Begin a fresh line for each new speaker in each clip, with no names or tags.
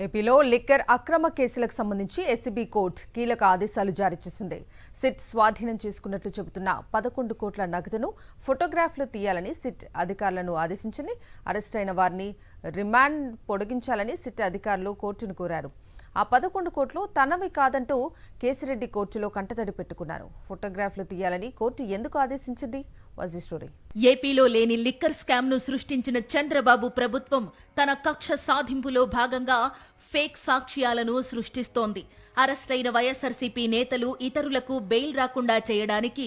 ఏపీలో లిక్కర్ అక్రమ కేసులకు సంబంధించి ఎస్సీబీ కోర్టు కీలక ఆదేశాలు జారీ చేసింది. సిట్ స్వాధీనం చేసుకున్నట్లు చెబుతున్న పదకొండు కోట్ల నగదును ఫోటోగ్రాఫ్లు తీయాలని సిట్ అధికారులను ఆదేశించింది. అరెస్ట్ అయిన వారిని రిమాండ్ పొడిగించాలని సిట్ అధికారులు కోర్టును కోరారు. ఆ పదకొండు కోట్లు తనవి కాదంటూ కేసిరెడ్డి కోర్టులో కంటతడి పెట్టుకున్నారు. ఫోటోగ్రాఫ్లు తీయాలని కోర్టు ఎందుకు ఆదేశించింది? వాజ్ ది స్టోరీ
ఏపీలో లేని లిక్కర్ స్కామ్ను సృష్టించిన చంద్రబాబు ప్రభుత్వం తన కక్ష సాధింపులో భాగంగా ఫేక్ సాక్ష్యాలను సృష్టిస్తోంది. అరెస్టైన వైఎస్ఆర్సీపీ నేతలు ఇతరులకు బెయిల్ రాకుండా చేయడానికి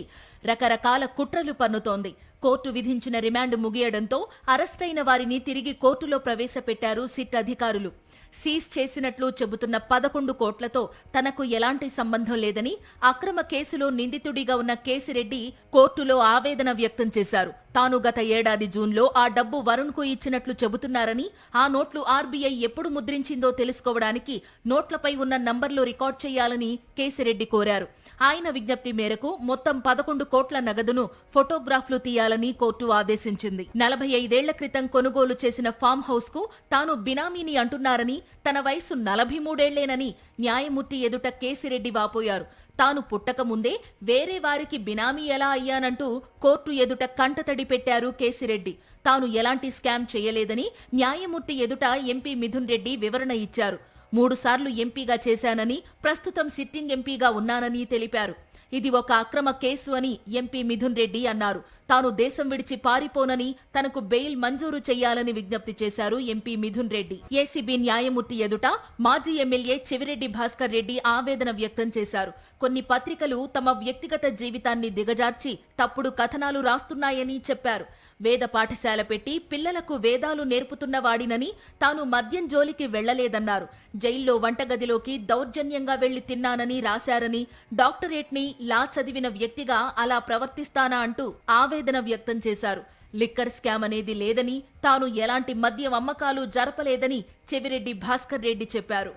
రకరకాల కుట్రలు పన్నుతోంది. కోర్టు విధించిన రిమాండ్ ముగియడంతో అరెస్టైన వారిని తిరిగి కోర్టులో ప్రవేశపెట్టారు సిట్ అధికారులు. సీజ్ చేసినట్లు చెబుతున్న పదకొండు కోట్లతో తనకు ఎలాంటి సంబంధం లేదని అక్రమ కేసులో నిందితుడిగా ఉన్న కేసిరెడ్డి కోర్టులో ఆవేదన వ్యక్తం చేశారు. తాను గత ఏడాది జూన్లో ఆ డబ్బు వరుణ్కు ఇచ్చినట్లు చెబుతున్నారని ఆ నోట్లు ఆర్బీఐ ఎప్పుడు ముద్రించిందో తెలుసుకోవడానికి నోట్లపై ఉన్న నంబర్లు రికార్డ్ చేయాలని కేసిరెడ్డి కోరారు. ఆయన విజ్ఞప్తి మేరకు మొత్తం పదకొండు కోట్ల నగదును ఫోటోగ్రాఫ్లు తీయాలని కోర్టు ఆదేశించింది. నలభై ఐదేళ్ళ క్రితం కొనుగోలు చేసిన ఫామ్ హౌస్కు తాను బినామీని అంటున్నారని తన వయసు నలభై మూడేళ్ళేనని న్యాయమూర్తి ఎదుట కేసిరెడ్డి వాపోయారు. తాను పుట్టకముందే వేరే వారికి బినామీ ఎలా అయ్యానంటూ కోర్టు ఎదుట కంటతడి పెట్టారు కేసిరెడ్డి. తాను ఎలాంటి స్కామ్ చేయలేదని న్యాయమూర్తి ఎదుట ఎంపీ మిథున్ రెడ్డి వివరణ ఇచ్చారు. మూడుసార్లు ఎంపీగా చేశానని ప్రస్తుతం సిట్టింగ్ ఎంపీగా ఉన్నానని తెలిపారు. ఇది ఒక అక్రమ కేసు అని ఎంపీ మిథున్ రెడ్డి అన్నారు. తాను దేశం విడిచి పారిపోనని తనకు బెయిల్ మంజూరు చేయాలని విజ్ఞప్తి చేశారు ఎంపీ మిథున్ రెడ్డి. ఏసీబీ న్యాయమూర్తి ఎదుట మాజీ ఎమ్మెల్యే చెవిరెడ్డి భాస్కర్ రెడ్డి ఆవేదన వ్యక్తం చేశారు. కొన్ని పత్రికలు తమ వ్యక్తిగత జీవితాన్ని దిగజార్చి తప్పుడు కథనాలు రాస్తున్నాయని చెప్పారు. వేద పాఠశాల పెట్టి పిల్లలకు వేదాలు నేర్పుతున్న వాడినని తాను మద్యం జోలికి వెళ్ళలేదన్నారు జైల్లో వంటగదిలోకి దౌర్జన్యంగా వెళ్ళి తిన్నానని రాశారని డాక్టరేట్ని లా చదివిన వ్యక్తిగా అలా ప్రవర్తిస్తానా అంటూ ఆవేదన వ్యక్తం చేశారు. లిక్కర్ స్కామ్ అనేది లేదని తాను ఎలాంటి మద్యం అమ్మకాలు జరపలేదని చెవిరెడ్డి భాస్కర్ రెడ్డి చెప్పారు.